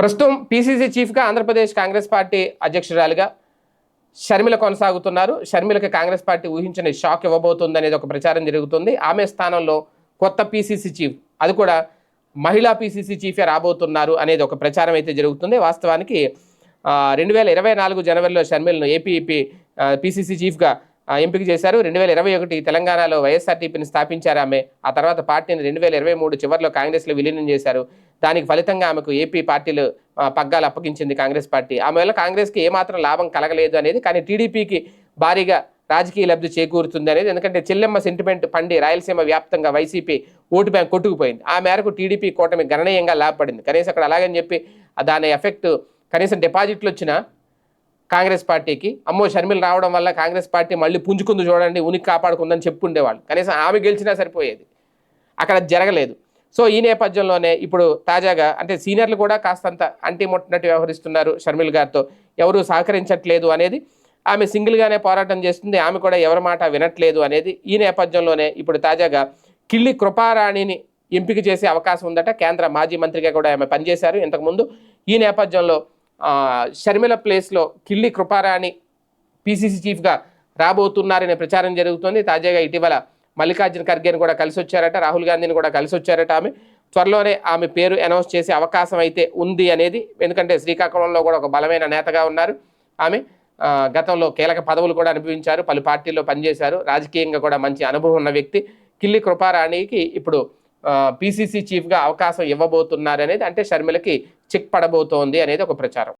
ప్రస్తుతం పీసీసీ చీఫ్గా ఆంధ్రప్రదేశ్ కాంగ్రెస్ పార్టీ అధ్యక్షురాలిగా షర్మిల కొనసాగుతున్నారు. షర్మిలకి కాంగ్రెస్ పార్టీ ఊహించిన షాక్ ఇవ్వబోతుంది అనేది ఒక ప్రచారం జరుగుతుంది. ఆమె స్థానంలో కొత్త పీసీసీ చీఫ్ అది కూడా మహిళా పీసీసీ చీఫే రాబోతున్నారు అనేది ఒక ప్రచారం అయితే జరుగుతుంది. వాస్తవానికి రెండు వేల ఇరవై నాలుగు జనవరిలో షర్మిలను ఏపీఈపీ పీసీసీ చీఫ్గా ఎంపిక చేశారు. రెండు వేల ఇరవై ఒకటి తెలంగాణలో వైఎస్ఆర్టీపీని స్థాపించారు ఆమె. ఆ తర్వాత పార్టీని రెండు వేల ఇరవై మూడు చివరిలో కాంగ్రెస్లో విలీనం చేశారు. దానికి ఫలితంగా ఆమెకు ఏపీ పార్టీలు పగ్గాలు అప్పగించింది కాంగ్రెస్ పార్టీ. ఆమె వల్ల కాంగ్రెస్కి ఏమాత్రం లాభం కలగలేదు అనేది కానీ టీడీపీకి భారీగా రాజకీయ లబ్ధి చేకూరుతుంది అనేది ఎందుకంటే చెల్లెమ్మ సెంటిమెంట్ పండి రాయలసీమ వ్యాప్తంగా వైసీపీ ఓటు బ్యాంక్ కొట్టుకుపోయింది. ఆ మేరకు టీడీపీ కూటమి గణనీయంగా లాభపడింది. కనీసం అక్కడ అలాగని చెప్పి దాని ఎఫెక్ట్ కనీసం డిపాజిట్లు వచ్చినా కాంగ్రెస్ పార్టీకి. అమ్మో షర్మిల రావడం వల్ల కాంగ్రెస్ పార్టీ మళ్ళీ పుంజుకుంది చూడండి ఉనికి కాపాడుకుందని చెప్పుండేవాళ్ళు. కనీసం ఆమె గెలిచినా సరిపోయేది. అక్కడ జరగలేదు. సో ఈ నేపథ్యంలోనే ఇప్పుడు తాజాగా అంటే సీనియర్లు కూడా కాస్తంత అంటి ముట్టినట్టు వ్యవహరిస్తున్నారు షర్మిల్ గారితో. ఎవరు సహకరించట్లేదు అనేది ఆమె సింగిల్గానే పోరాటం చేస్తుంది ఆమె కూడా ఎవరి మాట వినట్లేదు అనేది ఈ నేపథ్యంలోనే ఇప్పుడు తాజాగా కిళ్ళి కృపారాణిని ఎంపిక చేసే అవకాశం ఉందట. కేంద్ర మాజీ మంత్రిగా కూడా ఆమె పనిచేశారు ఇంతకుముందు. ఈ నేపథ్యంలో షర్మిల ప్లేస్లో కిల్లి కృపారాణి పీసీసీ చీఫ్గా రాబోతున్నారనే ప్రచారం జరుగుతోంది. తాజాగా ఇటీవల మల్లికార్జున ఖర్గేని కూడా కలిసి వచ్చారట రాహుల్ గాంధీని కూడా కలిసి వచ్చారట ఆమె. త్వరలోనే ఆమె పేరు అనౌన్స్ చేసే అవకాశం అయితే ఉంది అనేది ఎందుకంటే శ్రీకాకుళంలో కూడా ఒక బలమైన నేతగా ఉన్నారు ఆమె. గతంలో కీలక పదవులు కూడా అనుభవించారు పలు పార్టీల్లో పనిచేశారు. రాజకీయంగా కూడా మంచి అనుభవం ఉన్న వ్యక్తి. కిల్లి కృపారాణికి ఇప్పుడు పీసీసీ చీఫ్గా అవకాశం ఇవ్వబోతున్నారు అనేది అంటే షర్మిలకి చిక్ పడబోతోంది అనేది ఒక ప్రచారం.